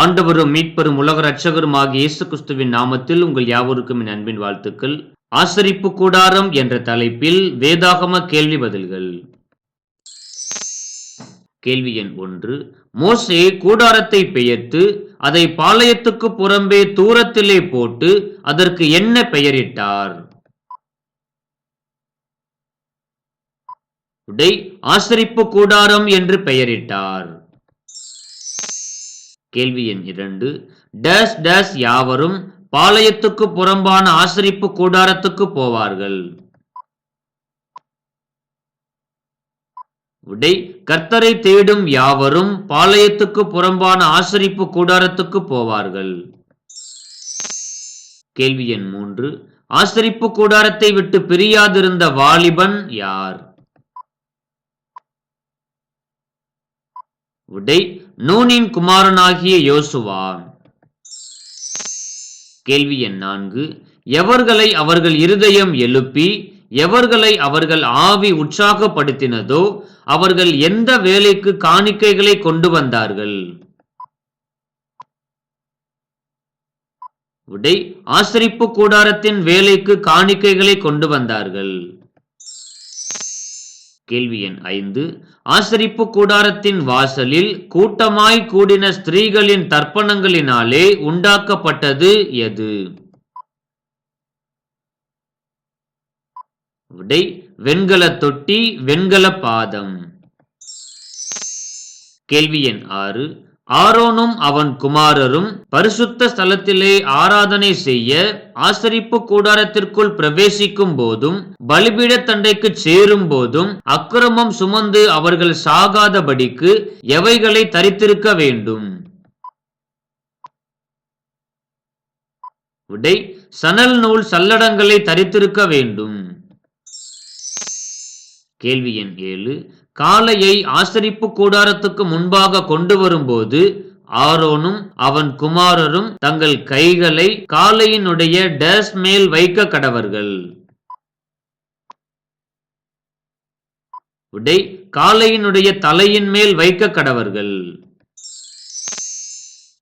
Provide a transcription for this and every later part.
ஆண்டவரும் மீட்பெரும் உலக ரட்சகரும் ஆகிய இயேசு கிறிஸ்துவின் நாமத்தில் உங்கள் யாவருக்கும் என் அன்பின் வாழ்த்துக்கள். ஆசரிப்பு கூடாரம் என்ற தலைப்பில் வேதாகம கேள்வி பதில்கள். கேள்வி எண் ஒன்று. மோசே கூடாரத்தை பெயர்த்து அதை பாளையத்துக்கு புறம்பே தூரத்திலே போட்டு அதற்கு என்ன பெயரிட்டார்? உடை ஆசரிப்பு கூடாரம் என்று பெயரிட்டார். கேள்வி எண் இரண்டு. டேஸ் டேஸ் யாவரும் பாளையத்துக்கு புறம்பான ஆசரிப்பு கூடாரத்துக்கு போவார்கள். விடை கர்த்தரை தேடும் யாவரும் பாளையத்துக்கு புறம்பான ஆசரிப்பு கூடாரத்துக்கு போவார்கள். கேள்வி எண் மூன்று. ஆசரிப்பு கூடாரத்தை விட்டு பிரியாதிருந்த வாலிபன் யார்? விடை நூனின் குமாரனாகிய யோசுவா. கேள்வி எண் நான்கு. எவர்களை அவர்கள் இருதயம் எழுப்பி எவர்களை அவர்கள் ஆவி உற்சாகப்படுத்தினதோ அவர்கள் எந்த வேலைக்கு காணிக்கைகளை கொண்டு வந்தார்கள்? விடை ஆசரிப்பு கூடாரத்தின் வேலைக்கு காணிக்கைகளை கொண்டு வந்தார்கள். கேள்வி எண் ஐந்து. ஆசரிப்பு கூடாரத்தின் வாசலில் கூட்டமாய் கூடின ஸ்திரீகளின் தர்ப்பணங்களினாலே உண்டாக்கப்பட்டது எது? விடை வெண்கல தொட்டி வெண்கல பாதம். கேள்வி எண் ஆறு. ஆரோனும் அவன் குமாரரும் பரிசுத்த ஸ்தலத்திலே ஆராதனை செய்ய ஆசரிப்பு கூடாரத்திற்குள் பிரவேசிக்கும் போதும் பலிபீட தண்டைக்கு சேரும் போதும் அக்கிரமம் சுமந்து அவர்கள் சாகாதபடிக்கு எவைகளை தரித்திருக்க வேண்டும்? உடை சணல் நூல் சல்லடங்களை தரித்திருக்க வேண்டும். கேள்வி எண் ஏழு காளையை ஆசரிப்பு கூடாரத்துக்கு முன்பாக கொண்டு வரும்போது ஆரோனும் அவன் குமாரரும் தங்கள் கைகளை காளையினுடைய டேஸ் மேல் வைக்க கடவர்கள். விடை காளையினுடைய தலையின் மேல் வைக்க கடவர்கள்.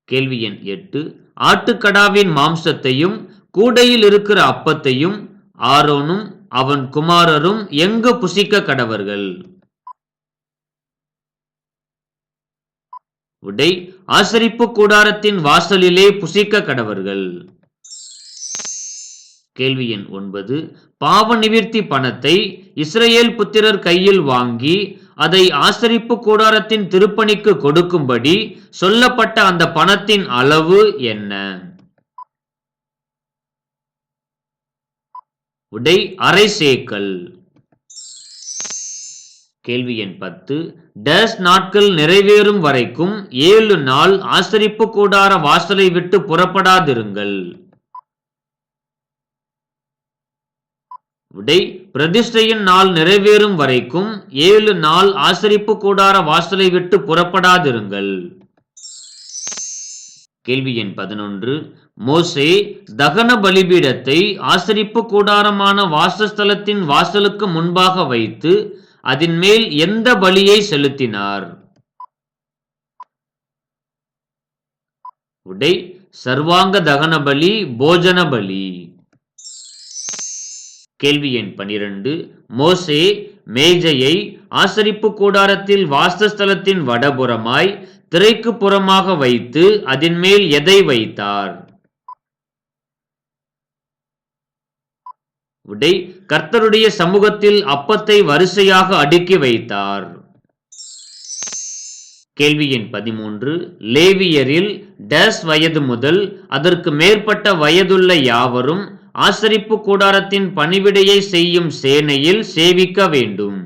கேள்வி எண் எட்டு. ஆட்டுக்கடாவின் மாம்சத்தையும் கூடையில் இருக்கிற அப்பத்தையும் ஆரோனும் அவன் குமாரரும் எங்கு புசிக்க கடவர்கள்? உடை ஆசரிப்பு கூடாரத்தின் வாசலிலே புசிக்க கடவர்கள். கேள்வி எண் ஒன்பது. பாவ நிவிர்த்தி பணத்தை இஸ்ரேல் புத்திரர் கையில் வாங்கி அதை ஆசரிப்பு கூடாரத்தின் திருப்பணிக்கு கொடுக்கும்படி சொல்லப்பட்ட அந்த பணத்தின் அளவு என்ன? உடை அரை சேக்கல். கேள்வி எண் பத்து. டேஸ் நாட்கள் நிறைவேறும் வரைக்கும் ஏழு நாள் ஆசரிப்பு கூடார வாசலை விட்டு புறப்படாதிருங்கள். விடை பிரதிஷ்டையின் நாள் நிறைவேறும் வரைக்கும் ஏழு நாள் ஆசரிப்பு கூடார வாசலை விட்டு புறப்படாதிருங்கள். கேள்வி எண் பதினொன்று. மோசே தகன பலிபீடத்தை ஆசரிப்பு கூடாரமான வாசஸ்தலத்தின் வாசலுக்கு முன்பாக வைத்து அதன் மேல் எந்த பலியை செலுத்தினார்? உடை சர்வாங்க தகன பலி போஜன பலி. கேள்வி எண் பனிரெண்டு. மோசே மேஜையை ஆசரிப்பு கூடாரத்தில் வாஸ்தஸ்தலத்தின் வடபுறமாய் திரைக்கு புறமாக வைத்து அதன் மேல் எதை வைத்தார்? உடை கர்த்தருடைய சமூகத்தில் அப்பத்தை வரிசையாக அடுக்கி வைத்தார். கேள்வி எண் பதிமூன்று. லேவியரில் டேஸ் வயது முதல் அதற்கு மேற்பட்ட வயதுள்ள யாவரும் ஆசரிப்பு கூடாரத்தின் பணிவிடையை செய்யும் சேனையில் சேவிக்க வேண்டும்.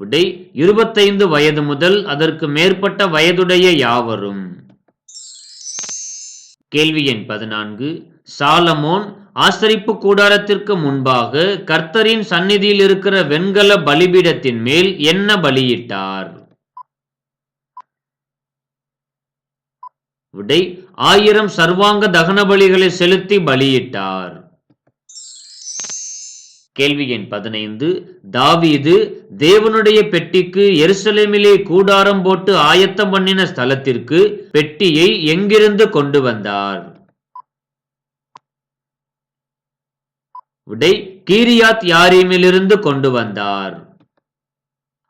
விடை இருபத்தைந்து வயது முதல் அதற்கு மேற்பட்ட வயதுடைய யாவரும் கேள்வி எண் பதினான்கு. சாலமோன் ஆசரிப்பு கூடாரத்திற்கு முன்பாக கர்த்தரின் சந்நிதியில் இருக்கிற வெண்கல பலிபீடத்தின் மேல் என்ன பலியிட்டார்? விடை ஆயிரம் சர்வாங்க தகன பலிகளை செலுத்தி பலியிட்டார். கேள்வி எண் பதினைந்து. தாவீது தேவனுடைய பெட்டிக்கு எருசலேமிலே கூடாரம் போட்டு ஆயத்தம் பண்ணின ஸ்தலத்திற்கு பெட்டியை எங்கிருந்து கொண்டு வந்தார்? விடை கீரியாத் யாரீமிலிருந்து கொண்டு வந்தார்.